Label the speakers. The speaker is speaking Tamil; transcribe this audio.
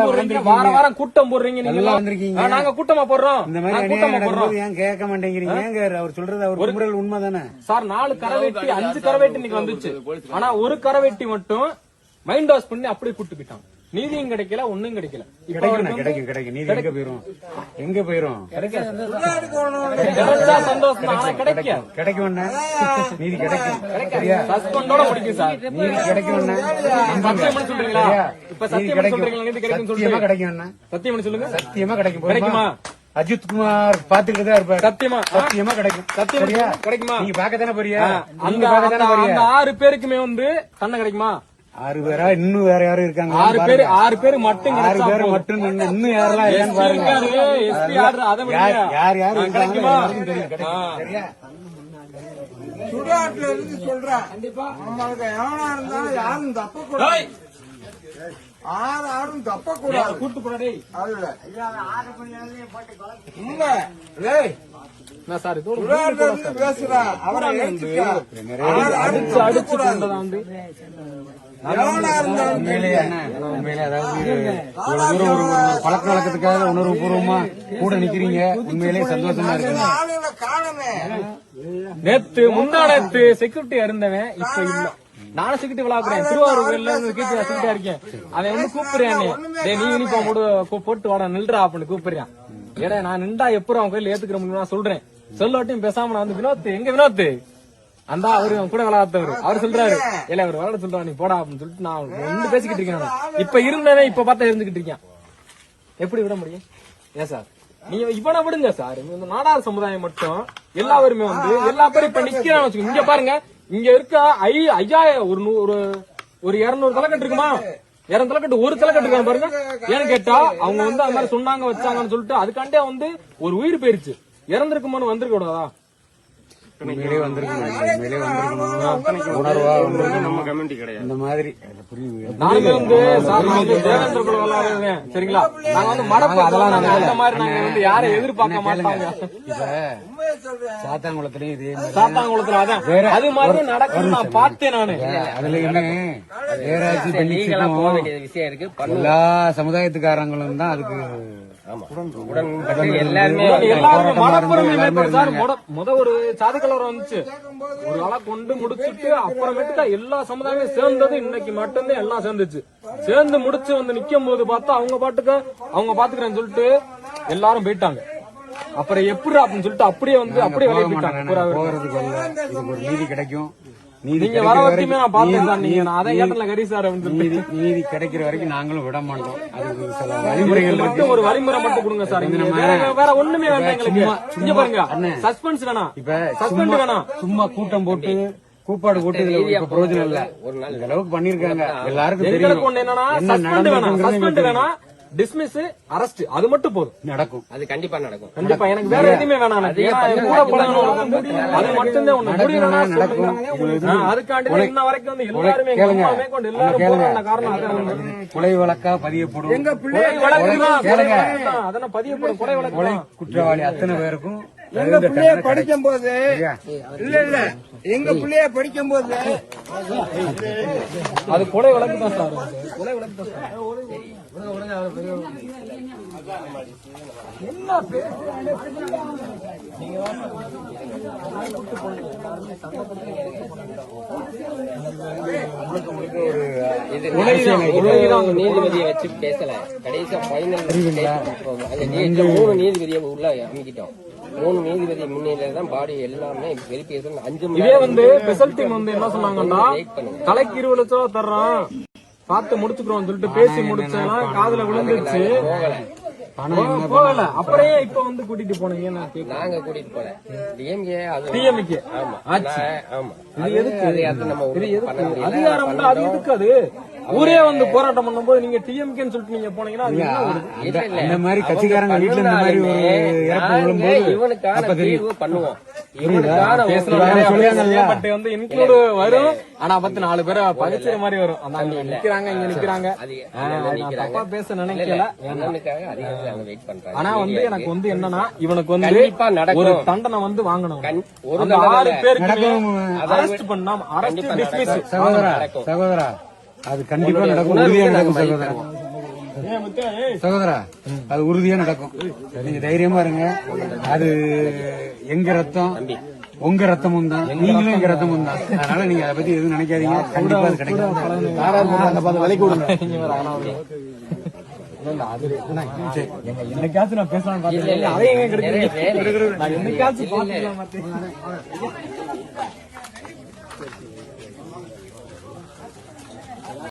Speaker 1: போடுறீங்க, வாரம் கூட்டம் போடுறீங்க நீங்க.
Speaker 2: வந்திருக்கீங்க.
Speaker 1: நாங்க கூட்டமா போடுறோம்.
Speaker 2: இந்த மாதிரி
Speaker 1: கூட்டமா போடுறோம்.
Speaker 2: ஏன் கேட்க மாட்டேங்கிறீங்க? ஏங்க அவர் சொல்றது அவர் குமுறல் உண்மைதானே?
Speaker 1: சார் நாலு கரவேட்டி அஞ்சு கரவேட்டி இன்னைக்கு வந்துச்சு. ஆனா ஒரு கரவேட்டி மட்டும் மைண்ட் வாஷ் பண்ணி அப்படியே கூட்டு போயிட்டாங்க. நீதியும் கிடைக்கல ஒண்ணும் கிடைக்கல.
Speaker 2: கிடைக்கும் கிடைக்கும் கிடைக்கும். நீதி எங்க போயிரும்? எங்க போயிரும்?
Speaker 1: தான்.
Speaker 2: கிடைக்கும். நீதி கிடைக்கும். சரியா?
Speaker 1: சஸ்பெண்டோட முடிக்கும் சார்.
Speaker 2: நீதி கிடைக்கும்
Speaker 1: சொல்றீங்களா? இப்ப சத்தியம்
Speaker 2: கிடைக்கும். சத்தியமா கிடைக்கும் அண்ணா.
Speaker 1: சத்தியம் சொல்லுங்க.
Speaker 2: சத்தியமா கிடைக்கும்.
Speaker 1: கிடைக்குமா?
Speaker 2: அஜித் குமார் பாத்துக்கிட்டு தான் இருப்பாரு.
Speaker 1: சத்தியமா?
Speaker 2: சத்தியமா கிடைக்கும்.
Speaker 1: சத்தியமா? கிடைக்குமா?
Speaker 2: நீங்க பாக்கத்தானே
Speaker 1: அந்த-
Speaker 2: போறியா
Speaker 1: அந்த ஆறு பேருக்குமே வந்து தண்டனை கிடைக்குமா?
Speaker 2: ஆறு பேரா? இன்னும் வேற யாரும் இருக்காங்க.
Speaker 1: ஆறு பேர் ஆறு பேர் மட்டும்
Speaker 2: ஆறு பேர். மட்டும் இன்னும் யாரெல்லாம் இருக்கான்னு பாருங்க. யார் யார் இருக்காங்க. சரியா?
Speaker 3: சுடுகாட்டுல இருந்து சொல்றேன். நம்மளுக்கு எவனா இருந்தாலும் யாரும் தப்ப கூடாது ஆறு ஆறும் தப்ப கூடாது
Speaker 1: கூட்டு போடா டேய்.
Speaker 3: அதுல. உண்மை டேய்,
Speaker 1: என்ன சார் இது ஒரு
Speaker 3: சுடுகாட்டுல இருந்து பேசுறா அவரை
Speaker 1: அடிச்சு
Speaker 2: உண்மையிலே பழக்க வழக்கத்துக்காக உணர்வு பூர்வமா கூட நிக்கிறீங்க. உண்மையிலேயே சந்தோஷமா இருக்கு
Speaker 1: நேத்து முந்தா நேத்து செக்யூரிட்டி இருந்தவன் இப்ப இல்ல. நானும் செக்யூரிட்டி விளாக்குறேன். திருவாரூர்ல இருந்து செக்யூரிட்டியா இருக்கேன். அவன் வந்து கூப்பிடுறான். டேய் நீ யூனிஃபார்ம் போடு கூ- போட்டு வாடா நில்றா அப்படின்னு கூப்பிடுறான். ஏடா நான் நின்றா எப்பறம் அவன் கையில ஏத்துக்கிற முடியும்? நான் சொல்றேன். சொல்லாட்டையும் பேசாம நான் வந்து வினோத் எங்க வினோத் அந்த அவரு கூட விளையாடுறவர். அவர் சொல்றாரு. இல்ல அவர் விளையாட சொல்றான் நீ போடா அப்படின்னு சொல்லிட்டு நான் வந்து பேசிக்கிட்டு இருக்கேன். இப்ப இருந்தவன் இப்ப பார்த்தா இருந்துகிட்டு இருக்கேன். எப்படி விட முடியும்? ஏன் சார்? நீங்க இவனை விடுங்க சார். இந்த நாடார் சமுதாயம் மட்டும் எல்லாருமே வந்து எல்லா பேரும் இப்ப நிக்கிறான்னு வச்சுக்கோங்க இங்க பாருங்க. இங்க இருக்க ஐ ஐயாயிரம் ஒரு நூ- ஒரு ஒரு இருநூறு தலைக்கட்டு இருக்குமா? இருநூறு தலைக்கட்டு ஒரு தலைக்கட்டு இருக்காங்க பாருங்க. ஏன்னு கேட்டா அவங்க வந்து அந்த மாதிரி சொன்னாங்க வச்சாங்கன்னு சொல்லிட்டு அதுக்காண்டே வந்து ஒரு உயிர் போயிருச்சு. இறந்துருக்குமான்னு வந்திருக்க கூடாதா?
Speaker 2: உண்மையிலே வந்திருக்கணும். உண்மையிலே வந்திருக்கணும் உணர்வா வந்திருக்கணும். நம்ம கம்யூனிட்டி கிடையாது. இந்த மாதிரி. அது புரியுது.
Speaker 1: நாங்க வந்து சார் நான் வந்து தேவேந்திர குல விளையாடுறேன் சரிங்களா? நாங்க வந்து அந்த மாதிரி நாங்க வந்து யாரை எதிர்பார்க்க மாட்டாங்க
Speaker 2: சாத்தாங்குளத்திலயும் இதே மாதிரி.
Speaker 1: சாத்தாங்குளத்துல அதான். அது மாதிரி நடக்கும் நான் பார்த்தேன் நானு.
Speaker 4: போக
Speaker 2: பெண்ணிக்கும்
Speaker 4: வேண்டிய விஷயம் இருக்கு.
Speaker 2: எல்லா சமுதாயத்துக்காரங்களும் தான் அதுக்கு
Speaker 1: முத- ஒரு சாதி கலவரம் வந்துச்சு. ஒரு ஆளா கொண்டு முடிச்சுட்டு அப்புறமேட்டுக்கா எல்லா சமுதாயமே சேர்ந்தது இன்னைக்கு மட்டும்தான் எல்லாம் சேர்ந்துச்சு. சேர்ந்து முடிச்சு வந்து நிக்கும் போது பார்த்தா அவங்க பாட்டுக்கு அவங்க பாத்துக்கிறேன்னு சொல்லிட்டு எல்லாரும் போயிட்டாங்க. அப்புறம் எப்படி அப்படின்னு சொல்லிட்டு அப்படியே வந்து அப்படியே வெளியே போயிட்டாங்க.
Speaker 2: ஒரு நீதி கிடைக்கும்.
Speaker 1: நீங்க வர
Speaker 2: வரைக்கும்
Speaker 1: நான் பார்த்தேன் சார் நீங்க.
Speaker 2: நீதி-
Speaker 1: நான் அதான் கேட்டல கரி சார் அப்படின்னு சொல்லிட்டு.
Speaker 2: நீதி நீதி கிடைக்கிற வரைக்கும் நாங்களும் விட மாட்டோம். அதுக்கு சில வழிமுறைகள் இருக்கு.
Speaker 1: ஒரு வழிமுறை மட்டும் கொடுங்க சார். வேற வேற ஒண்ணுமே வேண்டாம் எங்களுக்கு.
Speaker 2: சும்மா-
Speaker 1: இங்க பாருங்க. சஸ்பென்ஸ் வேணாம்.
Speaker 2: இப்ப
Speaker 1: சஸ்பெண்ட்
Speaker 2: சும்மா
Speaker 1: வேணாம்.
Speaker 2: சும்மா கூட்டம் போட்டு கூப்பாடு போட்டு இதுல பிரயோஜனம் இல்ல. இந்த அளவுக்கு பண்ணிருக்காங்க எல்லாருக்கும் தெரியும்.
Speaker 1: என்னன்னா
Speaker 2: என்ன
Speaker 1: சஸ்பெண்ட் வேணாம். சஸ்பெண்ட் வேணாம். டிஸ்மிஸ் அரெஸ்ட் அது மட்டும் போதும்.
Speaker 2: நடக்கும்.
Speaker 4: அது கண்டிப்பா நடக்கும்.
Speaker 1: கண்டிப்பா எனக்கு வேற எதுவுமே வேணாம் அது மட்டும்தான் அதுக்காண்டி இன்ன வரைக்கும் வந்து எல்லாருமே எங்க
Speaker 2: கேளுங்க.
Speaker 1: அம்மா மேற்கொண்டு எல்லாரும்
Speaker 2: கேளுங்க.
Speaker 1: போராடின காரணம் அதான்
Speaker 2: கொலை வழக்கா பதியப்படும்.
Speaker 1: கொலை வழக்கு தான், கொலை
Speaker 2: கேளுங்க.
Speaker 1: வழக்கு தான். அதெல்லாம் பதியப்படும்? கொலை வழக்கு
Speaker 2: கொலை. குற்றவாளி அத்தனை பேருக்கும்
Speaker 3: எங்க பிள்ளைய படிக்கும் போது இல்ல இல்ல. எங்க பிள்ளைய படிக்கும் போது
Speaker 1: அது கொலை வழக்கு தான் சார். கொலை வழக்கு தான் சார். என்ன.
Speaker 4: நீதிபதியை வச்சு பேசல. கடைசியா ஃபைனல் இந்த மூணு நீதிபதியை உள்ள அமைக்கிட்டோம் மூணு நீதிபதி முன்னிலையில தான் பாடி எல்லாமே வெரிஃபிகேஷன் அஞ்சு
Speaker 1: இதே வந்து ஸ்பெஷல் டீம் வந்து என்ன சொன்னாங்கன்னா தலைக்கு இருபது லட்சம் ரூபா தர்றோம் பார்த்து முடிச்சுக்கிறோம் சொல்லிட்டு பேசி முடிச்செல்லாம் காதுல விழுந்துருச்சு. போகல. அப்படியே இப்ப வந்து கூட்டிட்டு போனீங்க
Speaker 4: நாங்க கூட்டிட்டு போல. டிஎம்கே
Speaker 1: டிஎம்கே
Speaker 4: ஆமா. ஆமா.
Speaker 1: இது எதுக்கு?
Speaker 4: அது நம்ம
Speaker 1: அதிகாரம் அது எதுக்கு அது? ஊரே வந்து போராட்டம் பண்ணும்போது நீங்க டிஎம்கேன்னு சொல்லிட்டு நீங்க போனீங்கன்னா அது என்ன ஒரு
Speaker 2: அந்த மாதிரி கட்சிக்காரங்க வீட்டுல இந்த மாதிரி ஒரு இறப்பு
Speaker 4: நாங்க
Speaker 2: விழும்போது
Speaker 4: இவனுக்கான தீர்வு பண்ணுவோம்.
Speaker 1: வரும். ஆனா பத்து நாலு பேரை பதிச்சுற மாதிரி வரும். அங்க நிக்கிறாங்க இங்க நிக்கிறாங்க. தப்பா பேச நினைக்கல. ஆனா வந்து எனக்கு வந்து என்னன்னா இவனுக்கு வந்து. ஒரு தண்டனை வந்து வாங்கணும்.
Speaker 4: கண்- ஒரு
Speaker 1: ஆறு பேருக்கு. அரெஸ்ட் பண்ணாம அரெஸ்ட்.
Speaker 2: சகோதரா. சகோதரா. அது கண்டிப்பா நடக்கும். உறுதியா நடக்கும் சகோதரா சகோதரா அது உறுதியா நடக்கும். நீங்க தைரியமா இருங்க. அது எங்க ரத்தம்? உங்க ரத்தமும் தான். நீங்களும் எங்க ரத்தமும் தான். அதனால நீங்க அதை பத்தி எதுவும் நினைக்காதீங்க. கண்டிப்பா அது கிடைக்கும்.
Speaker 1: என்னைக்காச்சும் நான் பேசலாம்
Speaker 4: இல்ல.
Speaker 1: அதையும். நான் என்னைக்காச்சும்